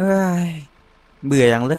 เฮ้ยเบื่ออย่างเลย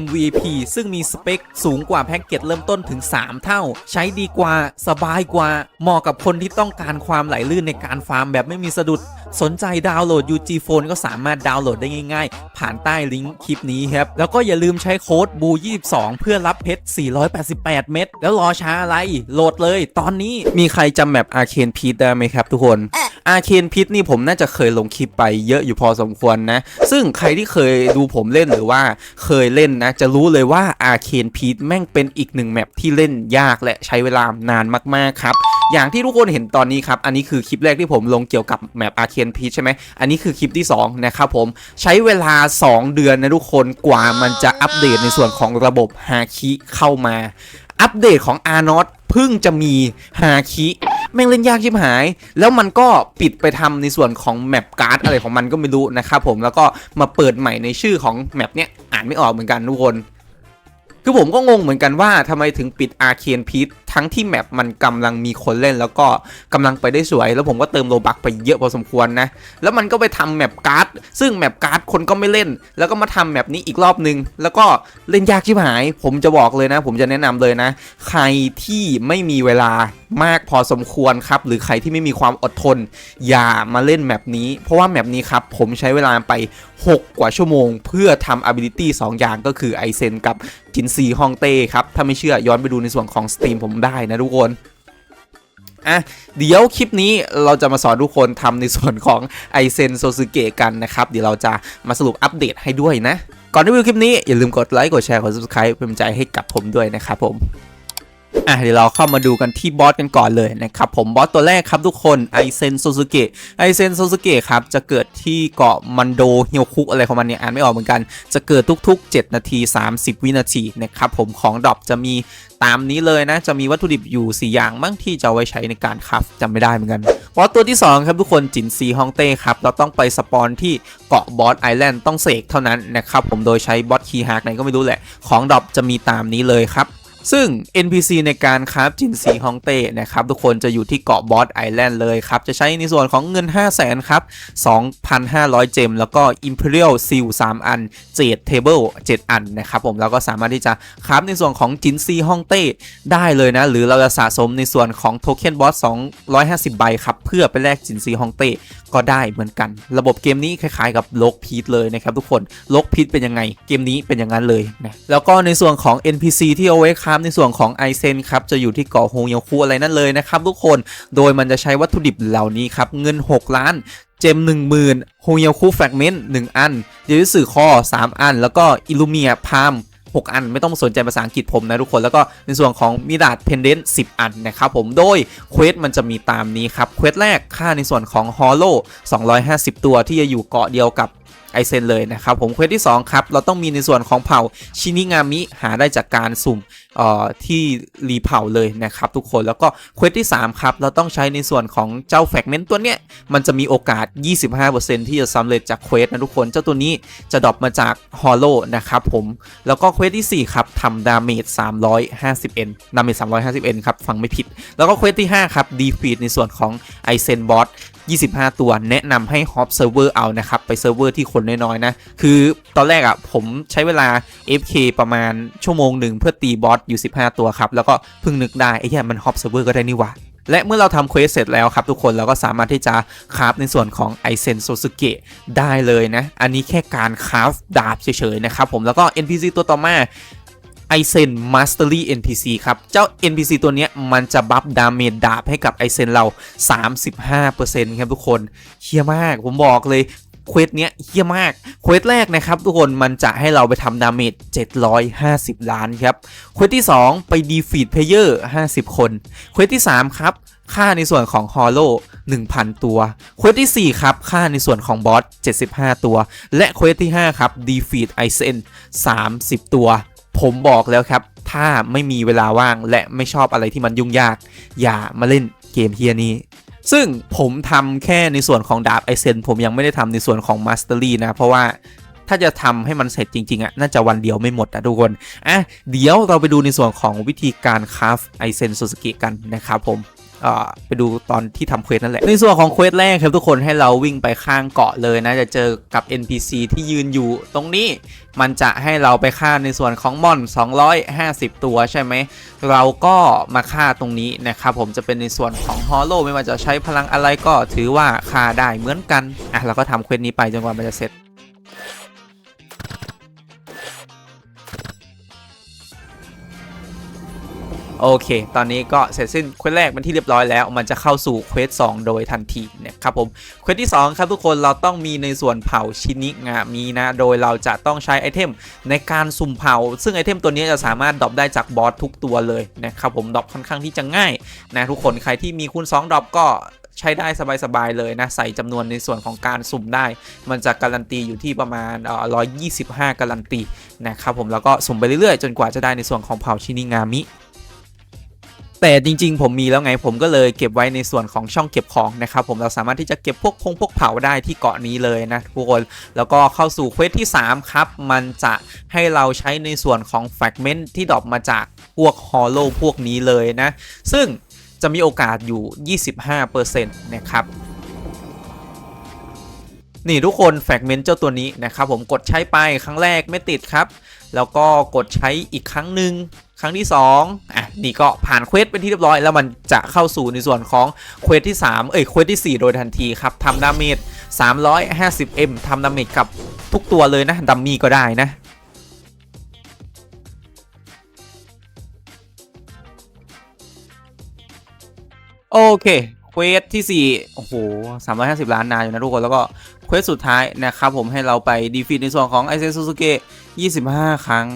MVP ซึ่งมีสเปคสูงกว่าแพ็กเกจเริ่มต้นถึง 3 เท่า ใช้ดีกว่าสบายกว่า เหมาะกับคนที่ต้องการความไหลลื่นในการฟาร์มแบบไม่มีสะดุด สนใจดาวน์โหลด UG Phone ก็สามารถดาวน์โหลดได้ง่ายๆ ผ่านใต้ลิงก์คลิปนี้ครับ แล้วก็อย่าลืมใช้โค้ด BU22 เพื่อรับเพชร 488 เม็ดแล้วรอช้าอะไร โหลดเลย ตอนนี้มีใครจำแมป Arcane Pit ได้ไหมครับทุกคน Arcane Pit นี่ผมน่าจะเคยลงคลิปไปเยอะอยู่พอสมควรนะ ซึ่งใครที่เคยดูผมเล่นหรือว่าเคยเล่นนะ จะรู้เลยว่า Arcane Pit แม่งเป็นอีกหนึ่งแมปที่เล่นยากและใช้เวลานานมากๆครับอย่างที่ทุกคนเห็นตอนนี้ครับ อันนี้คือคลิปแรกที่ผมลงเกี่ยวกับแมป Arcane Pit ใช่ไหม อันนี้คือคลิปที่ 2 นะครับผม ใช้เวลา 2 เดือนนะทุกคนกว่ามันจะอัปเดตในส่วนของระบบฮาคิเข้ามาอัปเดตของ a r n o t เพิ่งจะมีฮาคิแม่งเล่นยากชิบหาย แล้วมันก็ปิดไปทำในส่วนของแมปการ์ดอะไรของมันก็ไม่รู้นะครับผมแล้วก็มาเปิดใหม่ในชื่อของแมปเนี้ยอ่านไม่ออกเหมือนกันทุกคน คือผมก็งงเหมือนกันว่าทำไมถึงปิดอาเคียนพีท ทั้งที่แมปมันกำลังมีคนเล่น แล้วก็กำลังไปได้สวย แล้วผมก็เติมโลบักไปเยอะพอสมควรนะ แล้วมันก็ไปทำแมปการ์ดซึ่งแมปการ์ดคนก็ไม่เล่น แล้วก็มาทำแมปนี้อีกรอบนึง แล้วก็เล่นยากชิบหาย ผมจะบอกเลยนะ ผมจะแนะนำเลยนะ ใครที่ไม่มีเวลามากพอสมควรครับ หรือใครที่ไม่มีความอดทน อย่ามาเล่นแมปนี้ เพราะว่าแมปนี้ครับ ผมใช้เวลาไป 6 กว่าชั่วโมง เพื่อทำ ability 2 อย่างก็คือไอเซนกับจินซีฮองเต้ครับ ถ้าไม่เชื่อย้อนไปดูในส่วนของสตรีมผมได้นะทุกคนอะเดี๋ยวคลิปนี้เราจะมาสอนทุกคนทำในส่วนของไอเซนโซซึเกะกันนะครับ เดี๋ยวเราจะมาสรุปอัปเดตให้ด้วยนะ ก่อนที่วิวคลิปนี้อย่าลืมกดไลค์กดแชร์กด subscribe เป็นกำลังใจให้กับผมด้วยนะครับผม อะเดี๋ยวเราเข้ามาดูกันที่บอสกันก่อนเลยนะครับผมบอสตัวแรกครับทุกคนไอเซนโซซึเกะไอเซนโซซึเกะครับจะเกิดที่เกาะมันโดเฮียวคุอะไรของมันเนี่ยอ่านไม่ออกเหมือนกัน จะเกิดทุก ๆ 7 นาที 30 วินาทีนะครับผมของดรอปจะมีตามนี้เลยนะ จะมีวัตถุดิบอยู่ 4 อย่างบ้างที่จะไว้ใช้ในการคราฟจำไม่ได้เหมือนกันบอสตัวที่ 2 ครับทุกคนจินซีฮองเต้ครับเราต้องไปสปอนที่เกาะบอสไอแลนด์ต้องเสกเท่านั้นนะครับผมโดยใช้บอสคีย์ฮากไหนก็ไม่รู้แหละ ของดรอปจะมีตามนี้เลยครับ ซึ่ง NPC ในการคราฟจินซีฮองเต้นะครับ ทุกคนจะอยู่ที่เกาะบอสไอแลนด์เลยครับ จะใช้ในส่วนของเงิน 5 0 0แสนครับ 2,500 เจม แล้วก็ Imperial Seal 3 อันเจดเทเบิล7อันนะครับผมเราก็สามารถที่จะคราฟในส่วนของจินซีฮองเต้ได้เลยนะ หรือเราจะสะสมในส่วนของโทเค็นบอส250 ใบครับ เพื่อไปแลกจินซีฮองเต้ก็ได้เหมือนกัน ระบบเกมนี้คล้ายๆ กับโลกพีทเลยนะครับทุกคนโลกพีทเป็นยังไงเกมนี้เป็นอย่างนั้นเลยนะแล้วก็ในส่วนของ NPC ที่เอาไว้คราฟในส่วนของไอเซนครับจะอยู่ที่เกาะโฮงยงคูอะไรนั่นเลยนะครับทุกคนโดยมันจะใช้วัตถุดิบเหล่านี้ครับเงิน 6 ล้านเจม 1 0,000โฮเยคูแฟกเมนต์1อันเดวิสื่อคอ 3 อัน แล้วก็อิลูเมียพาม6 อันไม่ต้องสนใจภาษาอังกฤษผมนะทุกคนแล้วก็ในส่วนของมิดาดเพนเดนต์10 อันนะครับผมโดยเควสมันจะมีตามนี้ครับเควสแรกค่าในส่วนของฮอลโล250 ตัวที่จะอยู่เกาะเดียวกับไอเซนเลยนะครับผมเควสที่ 2 ครับ เราต้องมีในส่วนของเผ่าชินิงามิหาได้จากการสุ่ม ที่รีเผาเลยนะครับทุกคนแล้วก็เควสที่ 3 ครับ เราต้องใช้ในส่วนของเจ้าแฟกเมนต์ตัวเนี้ย มันจะมีโอกาส 25%ที่จะสำเร็จจากเควสนะทุกคน เจ้าตัวนี้จะดรอปมาจากฮอลโลนะครับผม แล้วก็เควสที่ 4 ครับทำดาเมจ 350 n ดาเมจ 350 n ครับ ฟังไม่ผิด แล้วก็เควสที่ 5 ครับดีฟีดในส่วนของไอเซนบอส25 ตัวแนะนำให้ฮอปเซิร์ฟเวอร์เอานะครับ ไปเซิร์ฟเวอร์ที่คนน้อยๆนะ คือตอนแรกอะ่ะผมใช้เวลา FK ประมาณชั่วโมงหนึ่งเพื่อตีบอสอยู่ 15 ตัวครับ แล้วก็เพิ่งนึกได้ไอ้เหี้ยมันฮอปเซิร์ฟเวอร์ก็ได้นี่หว่าและเมื่อเราทำเควสเสร็จแล้วครับทุกคนเราก็สามารถที่จะคราฟในส่วนของไอเซนโซซึเกะได้เลยนะ อันนี้แค่การคราฟดาบเฉยๆนะครับผมแล้วก็ NPC ตัวต่อมาไอเซนมาสเตอรี่ NPC ครับ เจ้า NPC ตัวนี้มันจะบัฟดาเมจดาบให้กับไอเซนเรา 35%ครับทุกคนเฮียมากผมบอกเลย เควสเนี้ยเฮี้ยมาก เควสแรกนะครับทุกคนมันจะให้เราไปทำดาเมจ750 ล้านครับ เควสที่ 2 ไปดีฟีดเพลเยอร์50 คน เควสที่ 3 ครับ ค่าในส่วนของฮอลโล1,000 ตัว เควสที่ 4 ครับ ค่าในส่วนของบอส 75 ตัว และเควสที่ 5 ครับดีฟีดไอเซน30 ตัว ผมบอกแล้วครับ ถ้าไม่มีเวลาว่างและไม่ชอบอะไรที่มันยุ่งยาก อย่ามาเล่นเกมเฮียนี้ ซึ่งผมทำแค่ในส่วนของดาบไอเซนผมยังไม่ได้ทำในส่วนของมาสเตอรี่นะ เพราะว่าถ้าจะทำให้มันเสร็จจริง ๆอะ่ะน่าจะวันเดียวไม่หมดนะทุกคนอะเดี๋ยวเราไปดูในส่วนของวิธีการคราฟไอเซนซูซูกิกันนะครับผม ไปดูตอนที่ทำเควสนั่นแหละ ในส่วนของเควสแรกครับทุกคนให้เราวิ่งไปข้างเกาะเลยนะ จะเจอกับ NPC ที่ยืนอยู่ตรงนี้มันจะให้เราไปฆ่าในส่วนของมอน 250 ตัวใช่ไหม เราก็มาฆ่าตรงนี้นะครับผมจะเป็นในส่วนของฮอลโลไม่ว่าจะใช้พลังอะไรก็ถือว่าฆ่าได้เหมือนกันอะเราก็ทำเควสนี้ไปจนกว่ามันจะเสร็จ โอเค ตอนนี้ก็เสร็จสิ้นเควสแรกเป็นที่เรียบร้อยแล้ว มันจะเข้าสู่เควส2โดยทันทีนะครับผม เควสที่ 2 ครับทุกคน เราต้องมีในส่วนเผาชินิงามีนะ โดยเราจะต้องใช้ไอเทมในการสุ่มเผา ซึ่งไอเทมตัวนี้จะสามารถดรอปได้จากบอสทุกตัวเลยนะครับผม ดรอปค่อนข้างที่จะง่ายนะทุกคน ใครที่มีคูณ2ดรอปก็ใช้ได้สบาย ๆ เลยนะ ใส่จำนวนในส่วนของการสุ่มได้ มันจะการันตีอยู่ที่ประมาณ125 การันตีนะครับผมแล้วก็สุ่มไปเรื่อยๆ จนกว่าจะได้ในส่วนของเผาชินิงามิ แต่จริงๆ ผมมีแล้วไงผมก็เลยเก็บไว้ในส่วนของช่องเก็บของนะครับผมเราสามารถที่จะเก็บพวกพงพวกเผาได้ที่เกาะนี้เลยนะทุกคน แล้วก็เข้าสู่เควสที่ 3 ครับ มันจะให้เราใช้ในส่วนของแฟกเมนต์ที่ดรอปมาจากพวกฮอลโลพวกนี้เลยนะ ซึ่งจะมีโอกาสอยู่ 25%นะครับนี่ทุกคนแฟกเมนต์เจ้าตัวนี้นะครับผมกดใช้ไปครั้งแรกไม่ติดครับ แล้วก็กดใช้อีกครั้งหนึ่ง ครั้งที่2อะนี่ก็ผ่านเควสเป็นที่เรียบร้อยแล้วมันจะเข้าสู่ในส่วนของเควสที่ 3 เอ้ยเควสที่ 4 โดยทันทีครับทำดาเมจ 350m ทำดาเมจกับทุกตัวเลยนะดัมมี่ก็ได้นะโอเคเควสที่ 4 โอ้โห 350 ล้านนานอยู่นะทุกคน แล้วก็เควสสุดท้ายนะครับผมให้เราไปดีฟีดในส่วนของไอเซนซูซูเกะ25 ครั้ง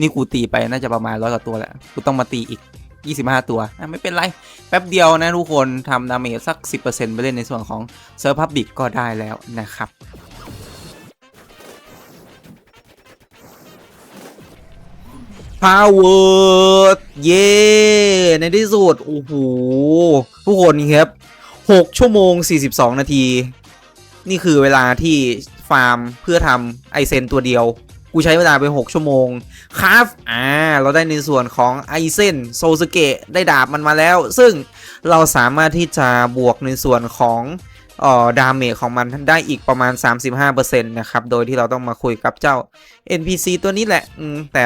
นี่กูตีไปน่าจะประมาณร้อยกว่าตัวแหละกูต้องมาตีอีก 25 ตัวอะไม่เป็นไร แป๊บเดียวนะทุกคนทำดาเมจสัก 10%ไปเล่นในส่วนของเซิร์ฟพับบิกก็ได้แล้วนะครับพาวเวอร์เย่ในที่สุดโอ้โหทุกคนครับ 6 ชั่วโมง 42 นาที นี่คือเวลาที่ฟาร์มเพื่อทำไอเซนตัวเดียว กูใช้เวลาไป 6 ชั่วโมงคราฟอ่าเราได้ในส่วนของไอเซนโซสเกะได้ดาบมันมาแล้ว ซึ่งเราสามารถที่จะบวกในส่วนของเอ่อดาเมจของมันได้อีกประมาณ 35%นะครับ โดยที่เราต้องมาคุยกับเจ้า NPC ตัวนี้แหละ อืม แต่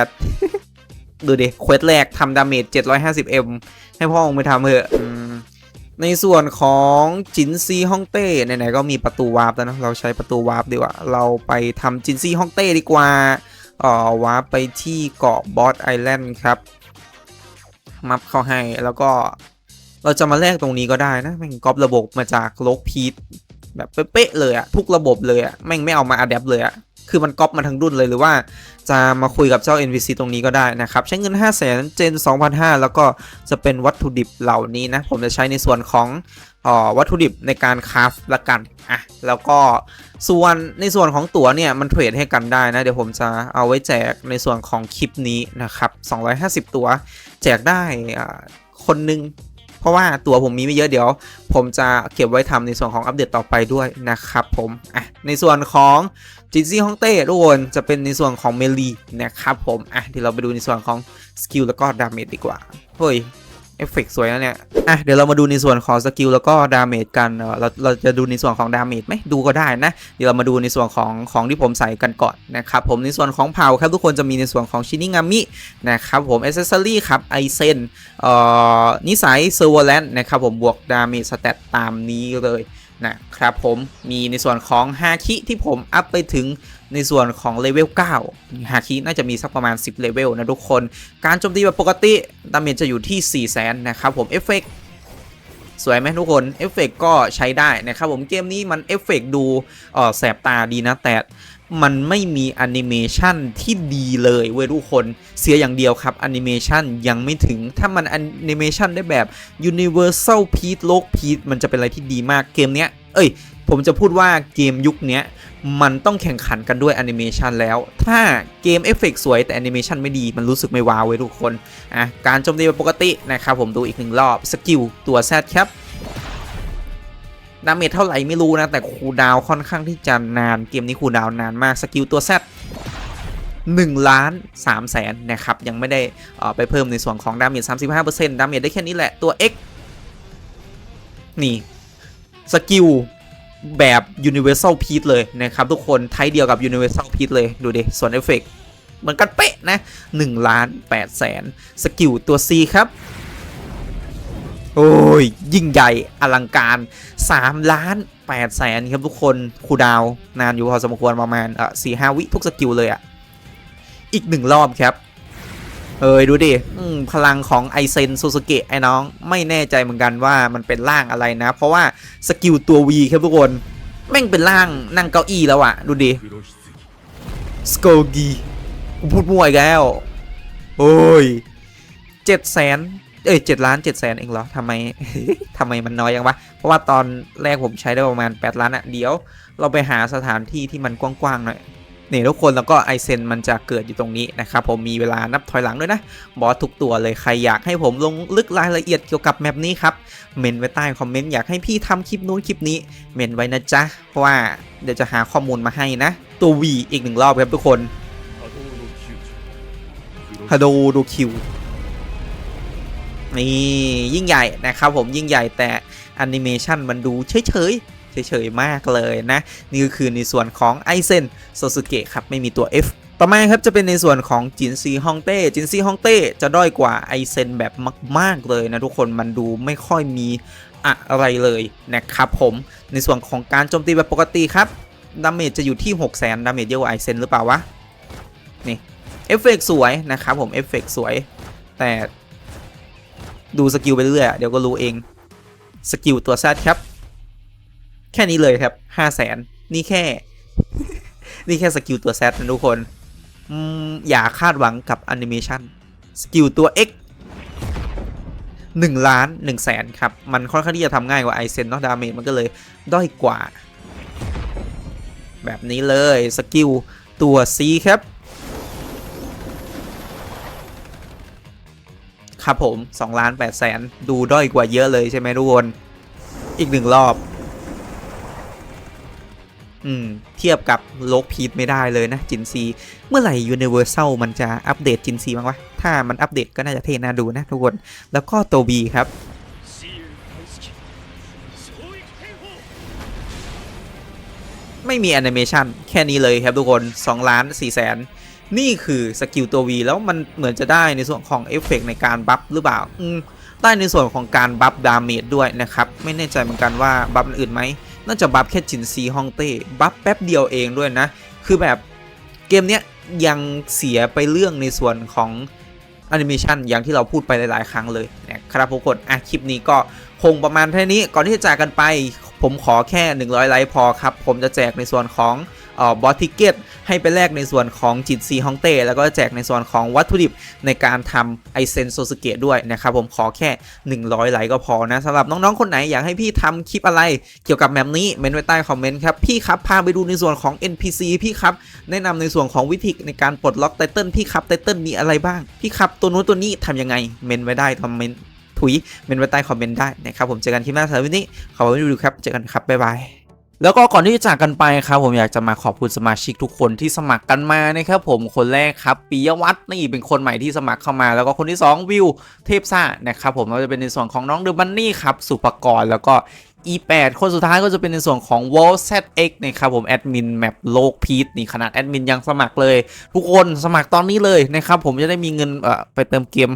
ดูดิเควสแรกทำดาเมจ 750M ให้พ่อองไปทำเถอะ ในส่วนของจินซีฮ่องเต้ไหนๆก็มีประตูวาร์ปแล้วนะเราใช้ประตูวาร์ปดีกว่า เราไปทำจินซีฮ่องเต้ดีกว่าเอ่อวาร์ปไปที่เกาะบอสไอแลนด์ครับ มับเข้าให้แล้วก็เราจะมาแลกตรงนี้ก็ได้นะแม่งก๊อประบบมาจากโลกพีทแบบเป๊ะเลยอะทุกระบบเลยอะแม่งไม่เอามาอัดแอปเลยอะ คือมันก๊อปมาทั้งรุ่นเลยหรือว่าจะมาคุยกับเจ้า NPC ตรงนี้ก็ได้นะครับ ใช้เงิน5 0 0 0 0 0เจน2,500 แล้วก็จะเป็นวัตถุดิบเหล่านี้นะ ผมจะใช้ในส่วนของออวัตถุดิบในการคราฟละกันอะแล้วก็ส่วนในส่วนของตั๋วเนี่ยมันเทรดให้กันได้นะ เดี๋ยวผมจะเอาไว้แจกในส่วนของคลิปนี้นะครับ 250 ตั๋วแจกได้อ่าคนหนึงเพราะว่าตั๋วผมมีไม่เยอะเดี๋ยว ผมจะเก็บไว้ทำในส่วนของอัปเดตต่อไปด้วยนะครับผมอะ ในส่วนของจินซี่ฮ่องเต้ทุกคนจะเป็นในส่วนของเมลีนะครับผม อะเดี๋ยวเราไปดูในส่วนของสกิลแล้วก็ดาเมจดีกว่า เฮ้ยเอฟเฟกต์สวยนะเนี่ย อะ เดี๋ยวเรามาดูในส่วนของสกิลแล้วก็ดาเมจกัน เรา เราจะดูในส่วนของดาเมจไหมดูก็ได้นะ เดี๋ยวเรามาดูในส่วนของของที่ผมใส่กันก่อนนะครับผม ในส่วนของเผาครับทุกคนจะมีในส่วนของชินิงามินะครับผมเอเซสซอรี่ครับไอเซนเอ่อนิสัยเซอร์วแลนด์นะครับผมบวกดาเมจสเตตตามนี้เลย นะครับผมมีในส่วนของฮาคิที่ผมอัพไปถึงในส่วนของเลเวล9ฮาคิน่าจะมีสักประมาณ 10 เลเวลนะทุกคน การโจมตีแบบปกติดาเมจจะอยู่ที่ 4 0 0 0 0 0นะครับผมเอฟเฟกสวยไหมทุกคนเอฟเฟกก็ใช้ได้นะครับผมเกมนี้มันเอฟเฟกดูออแสบตาดีนะแต่ มันไม่มีแอนิเมชันที่ดีเลยเว้ยทุกคนเสียอย่างเดียวครับแอนิเมชันยังไม่ถึงถ้ามันแอนิเมชันได้แบบ Universal p e a c e โลก p e a c e มันจะเป็นอะไรที่ดีมากเกมเนี้ย เอ้ย ผมจะพูดว่าเกมยุคเนี้ยมันต้องแข่งขันกันด้วยแอนิเมชันแล้ว ถ้าเกมเอฟเฟกต์สวยแต่แอนิเมชันไม่ดีมันรู้สึกไม่ว้าวเว้ยทุกคนอะการโจมตีแบบปกตินะครับผมดูอีกหนึ่งรอบสกิลตัวแซดครับ ดาเมจเท่าไหร่ไม่รู้นะ แต่คูดาวค่อนข้างที่จะนานเกมนี้คูดาวนานมากสกิลตัวแซด1ล้าน3แสนนะครับ ยังไม่ได้ออไปเพิ่มในส่วนของดาเมจ35%ดาเมจได้แค่นี้แหละตัว X นี่สกิลแบบ Universal p e a c เลยนะครับ ทุกคนไทยเดียวกับ Universal p e a c เลย ดูดิ ส่วนเอฟเฟกเหมือนกันเป๊ะนะ1ล้าน8แสนสกิลตัว C ครับ โอ้ย ยิ่งใหญ่อลังการ 3 ล้าน8แสนครับทุกคนคูดาวนานอยู่พอสมควรประมาณสี่ห้าวิทุกสกิลเลยอะ่ะ อีกหนึ่งรอบครับ เอ้ยดูดิพลังของไอเซนซูซูเกะไอ้น้องไม่แน่ใจเหมือนกันว่ามันเป็นร่างอะไรนะ เพราะว่าสกิลตัว V ครับทุกคน แม่งเป็นร่างนั่งเก้าอี้แล้วอะดูดิสโกกีพูดมั่วอีกแล้ว โอ้ยเจ็ดแสน เอ้ยเจ็ดล้านเจ็ดแสนเองเหรอทำไมทำไมมันน้อยยังวะ เพราะว่าตอนแรกผมใช้ได้ประมาณ 8 ล้านอะเดี๋ยวเราไปหาสถานที่ที่มันกว้างๆหน่อยนี่ทุกคนแล้วก็ไอเซนมันจะเกิดอยู่ตรงนี้นะครับผมมีเวลานับถอยหลังด้วยนะ บอสทุกตัวเลยใครอยากให้ผมลงลึกรายละเอียดเกี่ยวกับแมปนี้ครับ เมนไว้ใต้คอมเมนต์อยากให้พี่ทำคลิปนู้นคลิปนี้ เมนไว้นะจ๊ะ เพราะว่าเดี๋ยวจะหาข้อมูลมาให้นะ ตัว V อีกหนึ่งรอบครับทุกคนฮาโดดูคิว นี่ยิ่งใหญ่นะครับผมยิ่งใหญ่แต่แอนิเมชันมันดูเฉยเฉยๆเฉยๆมากเลยนะ นี่ก็คือในส่วนของไอเซนโซสุเกะครับไม่มีตัว F ต่อมาครับจะเป็นในส่วนของจินซีฮองเต้จินซีฮองเต้จะด้อยกว่าไอเซนแบบมาก ๆเลยนะทุกคนมันดูไม่ค่อยมีอะไรเลยนะครับผมในส่วนของการโจมตีแบบปกติครับดาเมจจะอยู่ที่ 6 0 0 0 0 0ดาเมจเยอะกว่าไอเซนหรือเปล่าวะนี่เอฟเฟกต์สวยนะครับผมเอฟเฟกต์สวย แต่ ดูสกิลไปเรื่อยอะเดี๋ยวก็รู้เองสกิลตัวแซดครับ แค่นี้เลยครับ5 0 0แสนนี่แค่ นี่แค่สกิลตัวแซดนะทุกคนอืมอย่าคาดหวังกับแอนิเมชันสกิลตัว X 1ล้าน1แสนครับ มันค่อนข้างที่จะทำง่ายกว่าไอเซนเนาะดาเมจมันก็เลย ด้อยกว่า แบบนี้เลยสกิลตัว C ครับ ครับผม2ล้าน8แสนดูด้อยกว่าเยอะเลยใช่ไหมทุกคน อีกหนึ่งรอบ อืม เทียบกับโลกพีทไม่ได้เลยนะจินซี เมื่อไหร่ Universal มันจะอัปเดตจินซีบ้างวะ ถ้ามันอัปเดตก็น่าจะเท่น่าดูนะทุกคน แล้วก็โตัว B ครับไม่มีแอนิเมชันแค่นี้เลยครับทุกคน2ล้าน4แสน นี่คือสกิลตัว V แล้วมันเหมือนจะได้ในส่วนของเอฟเฟกในการบัฟหรือเปล่าอืมได้ในส่วนของการบัฟดาเมจด้วยนะครับ ไม่แน่ใจเหมือนกันว่าบัฟอื่นไหมน่าจะบัฟแค่จินซีฮองเต้บัฟแป๊บเดียวเองด้วยนะ คือแบบเกมเนี้ยยังเสียไปเรื่องในส่วนของแอนิเมชันอย่างที่เราพูดไปหลาย ๆ ครั้งเลยนะครับทุกคนอะคลิปนี้ก็คงประมาณเท่านี้ก่อนที่จะจากกันไป ผมขอแค่ 100 ไลค์พอครับ ผมจะแจกในส่วนของ บอสทิเกตให้ไปแลกในส่วนของจิตซีฮองเต้แล้วก็แจกในส่วนของวัตถุดิบในการทำไอเซนโซสเกตด้วยนะครับผมขอแค่ 100 ไลค์ก็พอนะสำหรับน้องๆ คนไหนอยากให้พี่ทำคลิปอะไรเกี่ยวกับแมปนี้เมนไว้ใต้คอมเมนต์ครับ พี่ครับพาไปดูในส่วนของ NPC พี่ครับ แนะนำในส่วนของวิธีในการปลดล็อกไตเติลพี่ครับไตเติลมีอะไรบ้าง พี่ครับตัวนู้นตัวนี้ทำยังไงเมนไว้ได้คอมเมนต์ถุยเมนไว้ใต้คอมเมนต์ได้นะครับผมเจอกันคลิปหน้าสำหรับวันนี้ขอบคุณที่ดูครับเจอกันครับบ๊ายบาย แล้วก็ก่อนที่จะจากกันไปครับผมอยากจะมาขอบคุณสมาชิกทุกคนที่สมัครกันมานะครับผมคนแรกครับปิยวัฒน์นี่เป็นคนใหม่ที่สมัครเข้ามา แล้วก็คนที่ 2 วิวเทพซ่านะครับผมก็จะเป็นในส่วนของน้องเดอะบันนี่ครับสุปกรณ์แล้วก็ E8 คนสุดท้ายก็จะเป็นในส่วนของ w o l ZX นะครับผมแอดมินแมปโลกพีทนี่ขนาดแอดมินยังสมัครเลย ทุกคนสมัครตอนนี้เลยนะครับผมจะได้มีเงินเอ่อไปเติมเกม